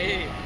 นี่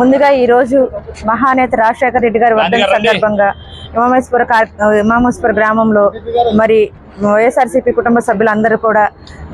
ముందుగా ఈ రోజు మహానేత రాజశేఖర రెడ్డి గారి వర్ధంతి సందర్భంగా ఇమామేశ్వర ఇమామేశ్వర గ్రామంలో మరి వైఎస్ఆర్సీపీ కుటుంబ సభ్యులందరూ కూడా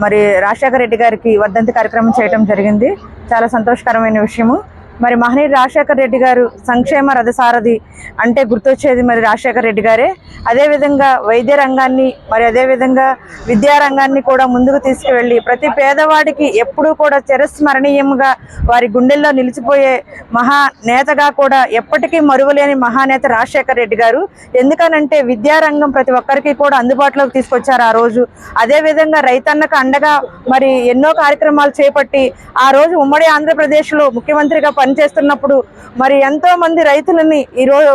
మరి రాజశేఖర రెడ్డి గారికి వర్ధంతి కార్యక్రమం చేయడం జరిగింది. చాలా సంతోషకరమైన విషయము. మరి మహనీయుడు రాజశేఖర రెడ్డి గారు సంక్షేమ రథసారథి అంటే గుర్తొచ్చేది మరి రాజశేఖర రెడ్డి గారే. అదేవిధంగా వైద్య రంగాన్ని మరి అదేవిధంగా విద్యారంగాన్ని కూడా ముందుకు తీసుకువెళ్ళి ప్రతి పేదవాడికి ఎప్పుడూ కూడా చిరస్మరణీయంగా వారి గుండెల్లో నిలిచిపోయే మహా నేతగా కూడా ఎప్పటికీ మరువలేని మహానేత రాజశేఖర రెడ్డి గారు. ఎందుకనంటే విద్యారంగం ప్రతి ఒక్కరికి కూడా అందుబాటులోకి తీసుకొచ్చారు ఆ రోజు. అదేవిధంగా రైతన్నకు అండగా మరి ఎన్నో కార్యక్రమాలు చేపట్టి ఆ రోజు ఉమ్మడి ఆంధ్రప్రదేశ్లో ముఖ్యమంత్రిగా పనిచేస్తున్నప్పుడు మరి ఎంతో మంది రైతులని ఈరోజు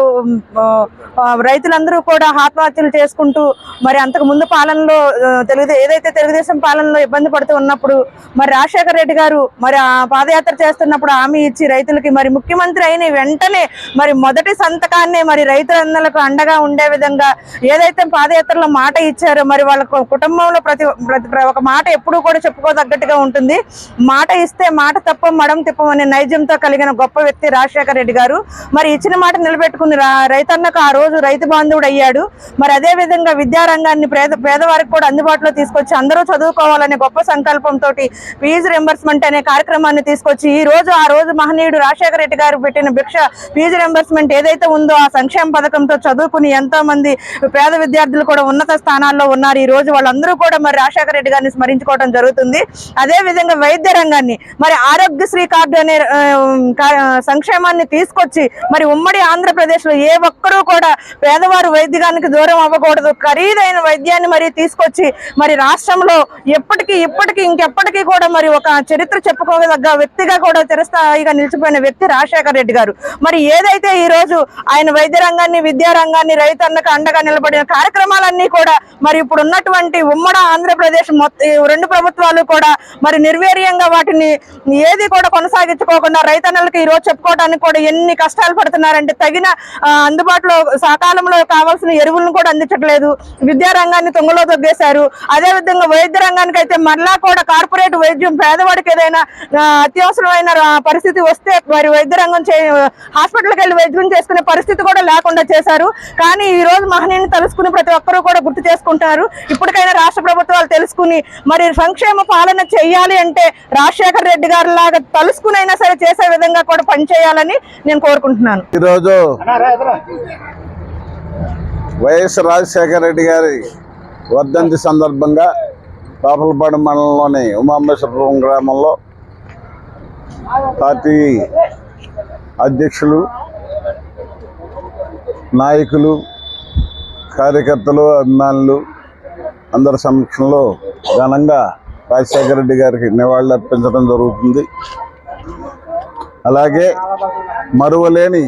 రైతులందరూ కూడా ఆత్మహత్యలు చేసుకుంటూ మరి అంతకు ముందు పాలనలో తెలుగు ఏదైతే తెలుగుదేశం పాలనలో ఇబ్బంది పడుతూ ఉన్నప్పుడు మరి రాజశేఖర రెడ్డి గారు మరి ఆ పాదయాత్ర చేస్తున్నప్పుడు హామీ ఇచ్చి రైతులకి మరి ముఖ్యమంత్రి అయిన వెంటనే మరి మొదటి సంతకాన్ని మరి రైతులందరికి అండగా ఉండే విధంగా ఏదైతే పాదయాత్రలో మాట ఇచ్చారో మరి వాళ్ళ కుటుంబంలో ప్రతి ప్రతి ఒక మాట ఎప్పుడూ కూడా చెప్పుకోదగ్గట్టుగా ఉంటుంది. మాట ఇస్తే మాట తప్ప మడం తిప్పం అనే కలిగి కలిగిన గొప్ప వ్యక్తి రాజశేఖర రెడ్డి గారు. మరి ఇచ్చిన మాట నిలబెట్టుకుని రైతన్నకు ఆ రోజు రైతు బాంధవుడు అయ్యాడు. మరి అదే విధంగా విద్యారంగాన్ని పేద పేదవారికి కూడా అందుబాటులో తీసుకొచ్చి అందరూ చదువుకోవాలనే గొప్ప సంకల్పంతో ఫీజు రింబర్స్మెంట్ అనే కార్యక్రమాన్ని తీసుకొచ్చి ఈ రోజు ఆ రోజు మహనీయుడు రాజశేఖర రెడ్డి గారు పెట్టిన భిక్ష ఫీజు రింబర్స్మెంట్ ఏదైతే ఉందో ఆ సంక్షేమ పథకంతో చదువుకుని ఎంతో మంది పేద విద్యార్థులు కూడా ఉన్నత స్థానాల్లో ఉన్నారు. ఈ రోజు వాళ్ళందరూ కూడా మరి రాజశేఖర రెడ్డి గారిని స్మరించుకోవడం జరుగుతుంది. అదే విధంగా వైద్య రంగాన్ని మరి ఆరోగ్యశ్రీ కార్డు అనే సంక్షేమాన్ని తీసుకొచ్చి మరి ఉమ్మడి ఆంధ్రప్రదేశ్లో ఏ ఒక్కరూ కూడా పేదవారు వైద్యానికి దూరం అవ్వకూడదు. ఖరీదైన వైద్యాన్ని మరి తీసుకొచ్చి మరి రాష్ట్రంలో ఎప్పటికీ ఇప్పటికీ ఇంకెప్పటికీ కూడా మరి ఒక చరిత్ర చెప్పుకోదగ్గ వ్యక్తిగా కూడా చిరస్థాయిగా నిలిచిపోయిన వ్యక్తి రాజశేఖర రెడ్డి గారు. మరి ఏదైతే ఈ రోజు ఆయన వైద్య రంగాన్ని విద్యా రంగాన్ని రైతన్నకు అండగా నిలబడిన కార్యక్రమాలన్నీ కూడా మరి ఇప్పుడు ఉన్నటువంటి ఉమ్మడి ఆంధ్రప్రదేశ్ మొత్తం రెండు ప్రభుత్వాలు కూడా మరి నిర్వీర్యంగా వాటిని ఏది కూడా కొనసాగించుకోకుండా రైతన్న ఈ రోజు చెప్పుకోవడానికి కూడా ఎన్ని కష్టాలు పడుతున్నారంటే తగిన అందుబాటులో సకాలంలో కావాల్సిన ఎరువులను కూడా అందించట్లేదు. విద్యారంగాన్ని తొంగలో తొగ్గేశారు అదే విధంగా వైద్య రంగానికి అయితే మరలా కూడా కార్పొరేట్ వైద్యం పేదవాడికి ఏదైనా అత్యవసరమైన పరిస్థితి వస్తే మరి వైద్య రంగం చే హాస్పిటల్కి వెళ్ళి వైద్యం చేసుకునే పరిస్థితి కూడా లేకుండా చేశారు. కానీ ఈ రోజు మహనీయుని తలుసుకుని ప్రతి ఒక్కరూ కూడా గుర్తు చేసుకుంటున్నారు ఇప్పటికైనా రాష్ట్ర ప్రభుత్వాలు తెలుసుకుని మరి సంక్షేమ పాలన చేయాలి అంటే రాజశేఖర రెడ్డి గారి లాగా తలుసుకునైనా సరే చేసే విధంగా కూడా పనిచేయాలని నేను కోరుకుంటున్నాను. ఈరోజు వైఎస్ రాజశేఖర రెడ్డి గారి వర్ధంతి సందర్భంగా పాపలపాడు మండలంలోని ఉమామేశ్వరపురం గ్రామంలో పార్టీ అధ్యక్షులు నాయకులు కార్యకర్తలు అభిమానులు అందరి సమక్షంలో ఘనంగా రాజశేఖర రెడ్డి గారికి నివాళులు అర్పించడం జరుగుతుంది. అలాగే మరువలేని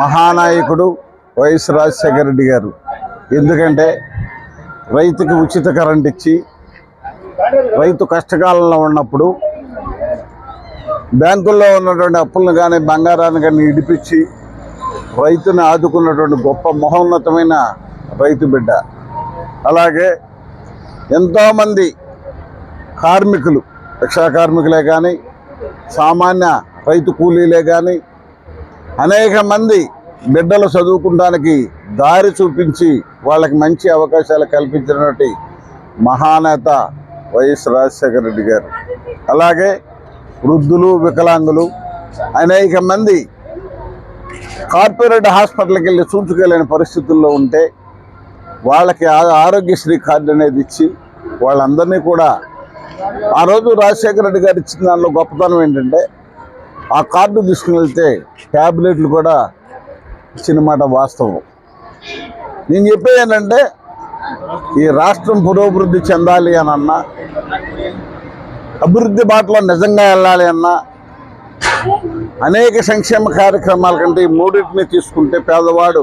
మహానాయకుడు వైఎస్ రాజశేఖర రెడ్డి గారు. ఎందుకంటే రైతుకి ఉచిత కరెంట్ ఇచ్చి రైతు కష్టకాలంలో ఉన్నప్పుడు బ్యాంకుల్లో ఉన్నటువంటి అప్పులను కానీ బంగారాన్ని కానీ ఇడిపించి రైతుని ఆదుకున్నటువంటి గొప్ప మహోన్నతమైన రైతు బిడ్డ. అలాగే ఎంతోమంది కార్మికులు రిక్షా కార్మికులే కానీ సామాన్య రైతు కూలీలే కానీ అనేక మంది బిడ్డలు చదువుకుంటానికి దారి చూపించి వాళ్ళకి మంచి అవకాశాలు కల్పించినటువంటి మహానేత వైఎస్ రాజశేఖర రెడ్డి గారు. అలాగే వృద్ధులు వికలాంగులు అనేక మంది కార్పొరేట్ హాస్పిటల్కి వెళ్ళి చూసుకెళ్ళని పరిస్థితుల్లో ఉంటే వాళ్ళకి ఆ- ఆరోగ్యశ్రీ కార్డు అనేది ఇచ్చి వాళ్ళందరినీ కూడా ఆ రోజు రాజశేఖర రెడ్డి గారు ఇచ్చిన దానిలో గొప్పతనం ఏంటంటే ఆ కార్డు తీసుకుని వెళ్తే ట్యాబ్లెట్లు కూడా ఇచ్చిన మాట వాస్తవం. నేను చెప్పేది ఏంటంటే ఈ రాష్ట్రం పురోభివృద్ధి చెందాలి అని అన్నా అభివృద్ధి బాటలో నిజంగా వెళ్ళాలి అన్నా అనేక సంక్షేమ కార్యక్రమాల కంటే ఈ మూడింటిని తీసుకుంటే పేదవాడు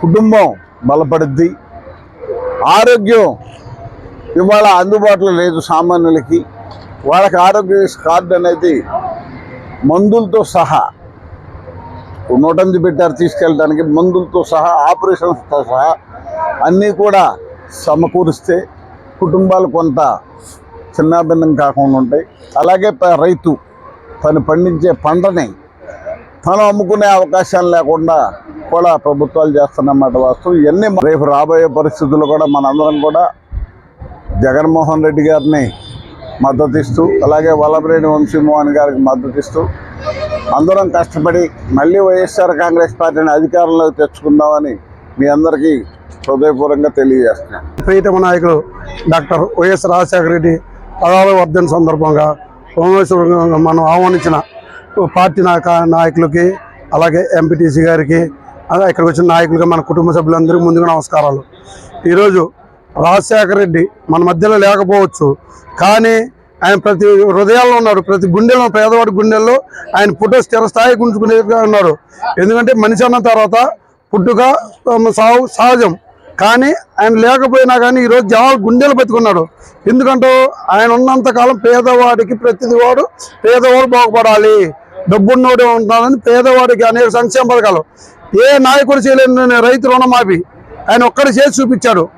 కుటుంబం బలపడుద్ది ఆరోగ్యం ఇవాళ అందుబాటులో లేదు సామాన్యులకి. వాళ్ళకి ఆరోగ్య కార్డు అనేది మందులతో సహా నూటెనిమిది పెట్టారు తీసుకెళ్ళడానికి మందులతో సహా ఆపరేషన్స్తో సహా అన్నీ కూడా సమకూరిస్తే కుటుంబాలు కొంత చిన్నాభిన్నం కాకుండా ఉంటాయి. అలాగే రైతు తను పండించే పంటని తను అమ్ముకునే అవకాశాలు లేకుండా కూడా ప్రభుత్వాలు చేస్తున్నమాట వాస్తవం. ఇవన్నీ రేపు రాబోయే పరిస్థితులు కూడా మనందరం కూడా జగన్మోహన్ రెడ్డి గారిని మద్దతు ఇస్తూ అలాగే వల్లభరేణి వంశీమోహన్ గారికి మద్దతు ఇస్తూ అందరం కష్టపడి మళ్ళీ వైఎస్ఆర్ కాంగ్రెస్ పార్టీని అధికారంలోకి తెచ్చుకుందామని మీ అందరికీ హృదయపూర్వకంగా తెలియజేస్తున్నాను. ప్రీతమ నాయకులు డాక్టర్ వైఎస్ రాజశేఖర రెడ్డి పదహారవ వర్ధన సందర్భంగా సోమేశ్వరం మనం ఆహ్వానించిన పార్టీ నాయక నాయకులకి అలాగే ఎంపీటీసీ గారికి ఇక్కడికి వచ్చిన నాయకులుగా మన కుటుంబ సభ్యులందరికీ ముందుగా నమస్కారాలు. ఈరోజు రాజశేఖర రెడ్డి మన మధ్యలో లేకపోవచ్చు. కానీ ఆయన ప్రతి హృదయాల్లో ఉన్నాడు. ప్రతి గుండెలో పేదవాడి గుండెల్లో ఆయన పుట్ట స్థిర స్థాయి గుంజుకునేగా ఉన్నాడు. ఎందుకంటే మనిషి అన్న తర్వాత పుట్టుక సాగు సహజం. కానీ ఆయన లేకపోయినా కానీ ఈరోజు జనాలు గుండెలు బతుకున్నాడు ఎందుకంటే ఆయన ఉన్నంతకాలం పేదవాడికి ప్రతిది వాడు పేదవాడు బాగుపడాలి. డబ్బున్నోడే ఉంటాడని పేదవాడికి అనేక సంక్షేమ పథకాలు. ఏ నాయకుడు చేయలేని రైతు రుణమాఫీ. ఆయన ఒక్కడు చేసి చూపించాడు.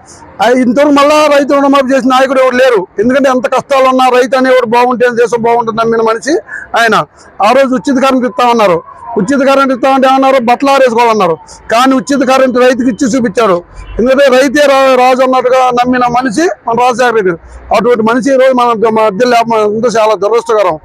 ఇంతవరకు మళ్ళా రైతు రుణమాఫీ చేసిన నాయకుడు ఎవరు లేరు. ఎందుకంటే ఎంత కష్టాలు ఉన్నా రైతు అనేవాడు బాగుంటే దేశం బాగుంటుంది నమ్మిన మనిషి ఆయన. ఆ రోజు ఉచిత కరెంట్ ఇస్తామన్నారు ఉచిత కరెంట్ ఇస్తామంటే ఏమన్నారు? బట్టలు ఆరేసుకోవాలన్నారు. కానీ ఉచిత కరెంట్ రైతుకి ఇచ్చి చూపించాడు ఎందుకంటే రైతే రాజు అన్నట్టుగా నమ్మిన మనిషి మన రాజశేఖర రెడ్డి. అటువంటి మనిషి ఈరోజు రోజు మన మధ్య లేకపోతే చాలా దురదృష్టకరం.